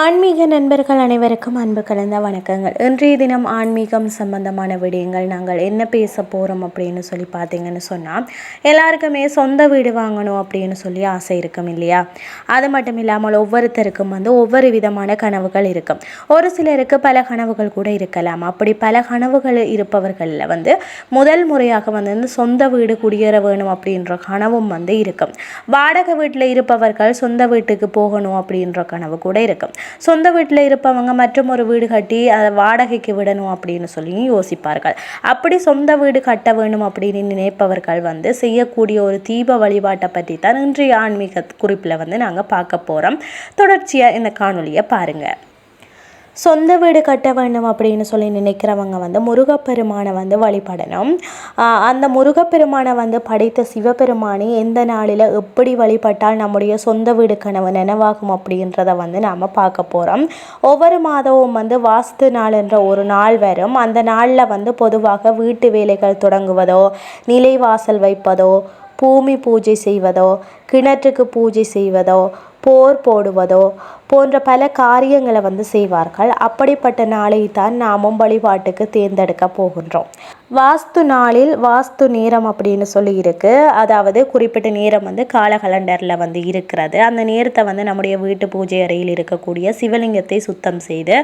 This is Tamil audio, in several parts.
ஆன்மீக நண்பர்கள் அனைவருக்கும் அன்பு கலந்த வணக்கங்கள். இன்றைய தினம் ஆன்மீகம் சம்பந்தமான விடயங்கள் நாங்கள் என்ன பேச போகிறோம் அப்படின்னு சொல்லி பார்த்தீங்கன்னு சொன்னால் எல்லாருக்குமே சொந்த வீடு வாங்கணும் அப்படின்னு சொல்லி ஆசை இருக்கும் இல்லையா? அது மட்டும் இல்லாமல் ஒவ்வொருத்தருக்கும் வந்து ஒவ்வொரு விதமான கனவுகள் இருக்கும். ஒரு சிலருக்கு பல கனவுகள் கூட இருக்கலாம். அப்படி பல கனவுகள் இருப்பவர்களில் வந்து முதல் முறையாக வந்து இந்த சொந்த வீடு குடியேற வேணும் அப்படின்ற கனவும் வந்து இருக்கும். வாடகை வீட்டில் இருப்பவர்கள் சொந்த வீட்டுக்கு போகணும் அப்படின்ற கனவு கூட இருக்கும். சொந்த வீட்டில் இருப்பவங்க மற்றும் ஒரு வீடு கட்டி அதை வாடகைக்கு விடணும் அப்படின்னு சொல்லி யோசிப்பார்கள். அப்படி சொந்த வீடு கட்ட வேணும் அப்படின்னு நினைப்பவர்கள் வந்து செய்யக்கூடிய ஒரு தீப வழிபாட்டை பற்றி தான் இன்றைய ஆன்மீக குறிப்பில் வந்து நாங்கள் பார்க்க போகிறோம் தொடர்ச்சியாக இந்த காணொலியை பாருங்கள் சொந்த வீடு கட்ட வேண்டும் அப்படின்னு சொல்லி நினைக்கிறவங்க வந்து முருகப்பெருமானை வந்து வழிபடணும். அந்த முருகப்பெருமானை வந்து படைத்த சிவபெருமானை எந்த நாளில் எப்படி வழிபட்டால் நம்முடைய சொந்த வீடு கனவு நினைவாகும் அப்படின்றத வந்து நாம் பார்க்க போகிறோம் ஒவ்வொரு மாதமும் வந்து வாஸ்து நாள் என்ற ஒரு நாள் வரும். அந்த நாளில் வந்து பொதுவாக வீட்டு வேலைகள் தொடங்குவதோ நிலைவாசல் வைப்பதோ பூமி பூஜை செய்வதோ கிணற்றுக்கு பூஜை செய்வதோ போர் போடுவதோ போன்ற பல காரியங்களை வந்து செய்வார்கள். அப்படிப்பட்ட நாளை தான் நாமும் வழிபாட்டுக்கு தேர்ந்தெடுக்க போகின்றோம். வாஸ்து நாளில் வாஸ்து நேரம் அப்படின்னு சொல்லி இருக்கு. அதாவது குறிப்பிட்ட நேரம் வந்து கால கலண்டரில் வந்து இருக்கிறது. அந்த நேரத்தை வந்து நம்முடைய வீட்டு பூஜை அறையில் இருக்கக்கூடிய சிவலிங்கத்தை சுத்தம் செய்து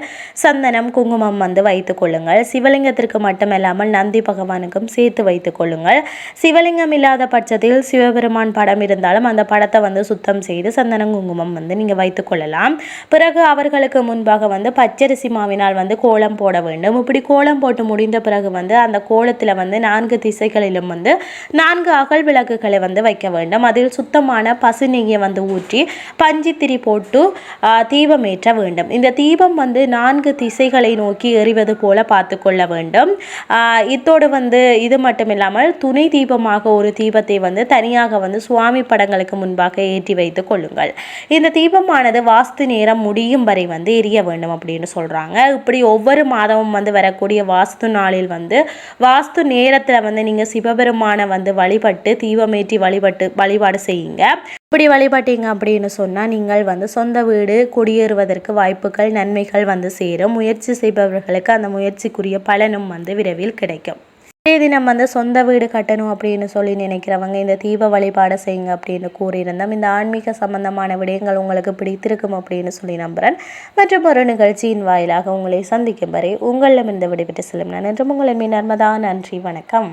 சந்தனம் குங்குமம் வந்து வைத்து கொள்ளுங்கள். சிவலிங்கத்திற்கு மட்டுமல்லாமல் நந்தி பகவானுக்கும் சேர்த்து வைத்து கொள்ளுங்கள். சிவலிங்கம் இல்லாத பட்சத்தில் சிவபெருமான் படம் இருந்தாலும் அந்த படத்தை வந்து சுத்தம் செய்து சந்தனம் குங்குமம் வந்து நீங்கள் வைத்து கொள்ளலாம். பிறகு அவர்களுக்கு முன்பாக வந்து பச்சரிசி மாவினால் வந்து கோலம் போட வேண்டும். இப்படி கோலம் போட்டு முடிந்த பிறகு வந்து அந்த கோலத்தில் வந்து நான்கு திசைகளிலும் வந்து நான்கு அகல் விளக்குகளை வந்து வைக்க வேண்டும். அதில் சுத்தமான பசு நெய்யை வந்து ஊற்றி பஞ்சித்திரி போட்டு தீபம் ஏற்ற வேண்டும். இந்த தீபம் வந்து நான்கு திசைகளை நோக்கி எறிவது போல பார்த்து கொள்ள வேண்டும். இத்தோடு வந்து இது மட்டும் இல்லாமல் துணை தீபமாக ஒரு தீபத்தை வந்து தனியாக வந்து சுவாமி படங்களுக்கு முன்பாக ஏற்றி வைத்து கொள்ளுங்கள். இந்த தீபமானது வாஸ்து நேரம் முடியும் வரை வந்து எரிய வேண்டும் அப்படின்னு சொல்கிறாங்க இப்படி ஒவ்வொரு மாதமும் வந்து வரக்கூடிய வாஸ்து நாளில் வந்து வாஸ்து நேரத்தில் வந்து நீங்கள் சிவபெருமானை வந்து வழிபட்டு தீபமேற்றி வழிபட்டு வழிபாடு செய்யுங்க. இப்படி வழிபட்டீங்க அப்படின்னு சொன்னால் நீங்கள் வந்து சொந்த வீடு குடியேறுவதற்கு வாய்ப்புகள் நன்மைகள் வந்து சேரும். முயற்சி செய்பவர்களுக்கு அந்த முயற்சிக்குரிய பலனும் வந்து விரைவில் கிடைக்கும். இதே தினம் வந்து சொந்த வீடு கட்டணும் அப்படின்னு சொல்லி நினைக்கிறவங்க இந்த தீப வழிபாடு செய்யுங்க அப்படின்னு கூறியிருந்தோம். இந்த ஆன்மீக சம்பந்தமான விடயங்கள் உங்களுக்கு பிடித்திருக்கும் அப்படின்னு சொல்லி நம்புகிறேன் மற்றும் ஒரு நிகழ்ச்சியின் வாயிலாக உங்களை சந்திக்கும் வரை உங்களிடம் இந்த விடைபெற்று செல்லும் நான் என்றும் உங்களின் நர்மதா. நன்றி. வணக்கம்.